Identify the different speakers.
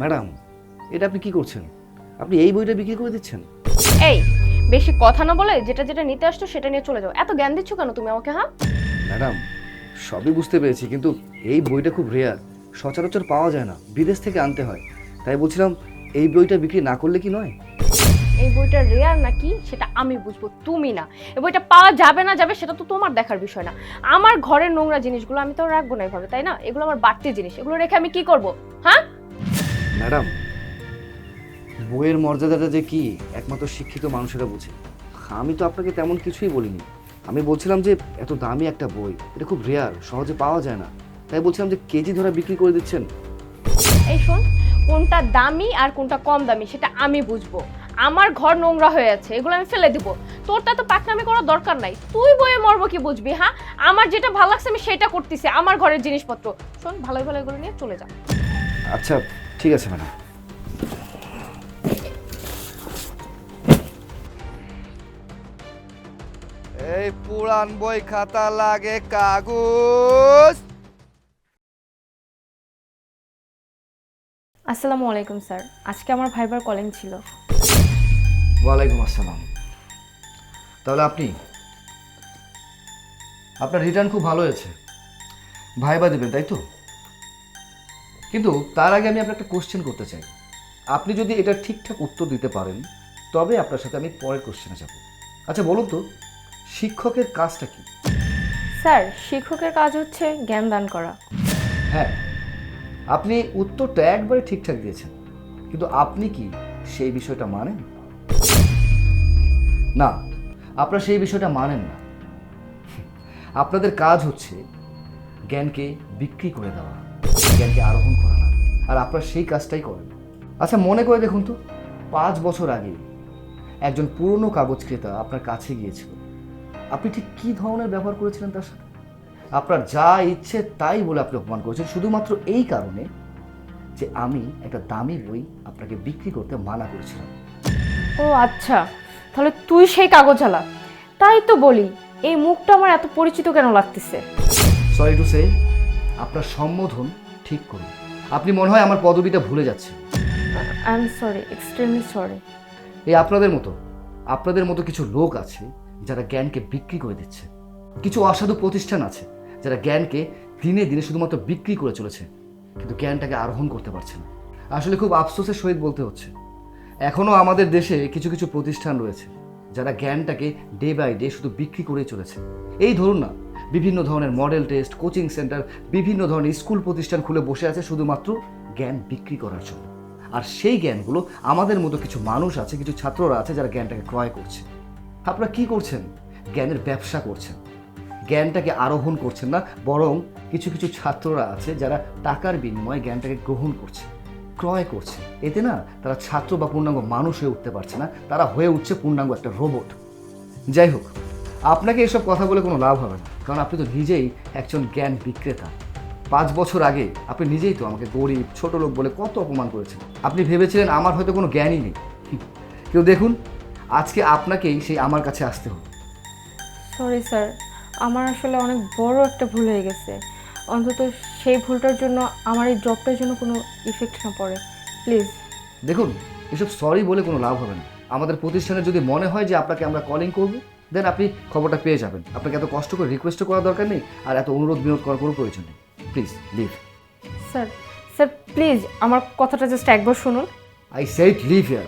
Speaker 1: Madam এটা আপনি কি করছেন? আপনি এই বইটা বিক্রি করে দিচ্ছেন?
Speaker 2: এই বেশি কথা না বলে যেটা যেটা নিতে আসছো সেটা নিয়ে চলে যাও। এত জ্ঞান দিচ্ছ কেন তুমি আমাকে হ্যাঁ?
Speaker 1: ম্যাডাম সবই বুঝতে পেরেছি কিন্তু এই বইটা খুব রেয়ার সচরাচর পাওয়া যায় না বিদেশ থেকে আনতে হয়। তাই বলছিলাম এই বইটা বিক্রি না করলে কি নয়?
Speaker 2: এই বইটা রেয়ার নাকি সেটা আমি বুঝব তুমি না। এই বইটা পাওয়া যাবে না যাবে সেটা তো তোমার দেখার বিষয় না। আমার ঘরের নোংরা জিনিসগুলো আমি তো রাখব না এভাবে তাই না? এগুলো আমার বাড়তি জিনিস এগুলো রেখে আমি কি করব হ্যাঁ?
Speaker 1: ম্যাডাম বইয়ের মর্যাদাটা যে কি একমাত্র শিক্ষিত মানুষেরা বুঝে। আমি তো আপনাকে তেমন কিছুই বলিনি। আমি বলছিলাম যে এত দামি একটা বই এটা খুব রেয়ার সহজে পাওয়া যায় না। তাই বলছিলাম যে কেজি ধরে বিক্রি করে দিচ্ছেন।
Speaker 2: এই শোন কোনটা দামি আর কোনটা কম দামি সেটা আমি বুঝব। আমার ঘর নোংরা হয়ে আছে এগুলো আমি ফেলে দিব। তোরটা তো পাকনামি করার দরকার নাই। তুই বইয়ে মরবো কি বুঝবি হ্যাঁ? আমার যেটা ভালো লাগছে আমি সেটা করতেছি আমার ঘরের জিনিসপত্র। শোন ভালোই ভালো এগুলো নিয়ে চলে যা।
Speaker 1: আচ্ছা ঠিক আছে ম্যাডাম।
Speaker 3: এই পুরান বই খাতা লাগে কাগজ।
Speaker 2: আসসালামু আলাইকুম স্যার। আজকে আমার ভাইবার কলিং ছিল।
Speaker 1: ওয়ালাইকুম আসসালাম। তাহলে আপনি? আপনার রিটার্ন খুব ভালো হয়েছে। ভাইবা দেবেন তাই তো? কিন্তু তার আগে আমি আপনার একটা কোশ্চেন করতে চাই। আপনি যদি এটা ঠিকঠাক উত্তর দিতে পারেন তবে আপনার সাথে আমি পরের কোশ্চেনে যাব। আচ্ছা বলুন তো শিক্ষকের কাজটা কি?
Speaker 2: স্যার শিক্ষকের কাজ হচ্ছে জ্ঞান দান করা।
Speaker 1: হ্যাঁ আপনি উত্তরটা একবারে ঠিকঠাক দিয়েছেন। কিন্তু আপনি কি সেই বিষয়টা মানেন? না আপনারা সেই বিষয়টা মানেন না। আপনাদের কাজ হচ্ছে জ্ঞানকে বিক্রি করে দেওয়া। জ্ঞানকে আরোহণ করা না আর আপনারা সেই কাজটাই করেন। আচ্ছা মনে করে দেখুন তো পাঁচ বছর আগে একজন পুরনো কাগজ ক্রেতা আপনার কাছে গিয়েছিল। আপনি ঠিক কী ধরনের ব্যবহার করেছিলেন তার সাথে? আপনার যা ইচ্ছে তাই বলে আপনি অপমান করেছেন শুধুমাত্র এই কারণে যে আমি একটা দামি বই আপনাকে বিক্রি করতে মানা করেছিলাম।
Speaker 2: ও আচ্ছা তাহলে তুই সেই কাগজ কাগজালা তাই তো বলি এই মুখটা আমার এত পরিচিত কেন লাগতেছে?
Speaker 1: সরি টু সে আপনার সম্বোধন ঠিক করুন। আপনি মনে হয় আমার পদবিটা ভুলে যাচ্ছেন।
Speaker 2: I am sorry extremely sorry
Speaker 1: এই আপনাদের মতো আপনাদের মতো কিছু লোক আছে যারা জ্ঞানকে বিক্রি করে দিচ্ছে। কিছু অসাধু প্রতিষ্ঠান আছে যারা জ্ঞানকে দিনে দিনে শুধুমাত্র বিক্রি করে চলেছে কিন্তু জ্ঞানটাকে আরোহণ করতে পারছে না। আসলে খুব আফসোসের সহিত বলতে হচ্ছে। এখনও আমাদের দেশে কিছু কিছু প্রতিষ্ঠান রয়েছে যারা জ্ঞানটাকে ডে বাই ডে শুধু বিক্রি করেই চলেছে। এই ধরুন না বিভিন্ন ধরনের মডেল টেস্ট কোচিং সেন্টার বিভিন্ন ধরনের স্কুল প্রতিষ্ঠান খুলে বসে আছে শুধুমাত্র জ্ঞান বিক্রি করার জন্য। আর সেই জ্ঞানগুলো আমাদের মতো কিছু মানুষ আছে, কিছু ছাত্ররা আছে যারা জ্ঞানটাকে ক্রয় করছে। আপনারা কি করছেন? জ্ঞানের ব্যবসা করছেন। জ্ঞানটাকে আরোহণ করছেন না, বরং কিছু কিছু ছাত্ররা আছে যারা টাকার বিনিময়ে জ্ঞানটাকে গ্রহণ করছে, ক্রয় করছে। এতে না, তারা ছাত্র বা পূর্ণাঙ্গ মানুষ হয়ে উঠতে পারছে না, তারা হয়ে উঠছে পূর্ণাঙ্গ একটা রোবট যাই হোক, আপনাকে এসব কথা বলে কোনো লাভ হবে না। কারণ আপনি তো নিজেই একজন জ্ঞান বিক্রেতা। পাঁচ বছর আগে আপনি নিজেই তো আমাকে গরিব ছোট লোক বলে কত অপমান করেছেন। আপনি ভেবেছিলেন আমার হয়তো কোনো জ্ঞানই নেই। কেউ দেখুন আজকে আপনাকেই সেই আমার কাছে আসতে হবে।
Speaker 2: সরি স্যার আমার আসলে অনেক বড় একটা ভুল হয়ে গেছে। অন্তত সেই ভুলটার জন্য আমার এই জবটার জন্য কোনো ইফেক্ট না পড়ে। প্লিজ
Speaker 1: দেখুন এসব সরি বলে কোনো লাভ হবে না। আমাদের প্রতিষ্ঠানে যদি মনে হয় যে আপনাকে আমরা কলিং করব দেন আপনি খবরটা পেয়ে যাবেন। আপনাকে এত কষ্ট করে রিকোয়েস্ট করার দরকার নেই আর এত অনুরোধ বিনোদ করার কোনো প্রয়োজন নেই। Please leave
Speaker 2: sir sir please আমার কথাটা জাস্ট একবার শুনুন।
Speaker 1: I set live here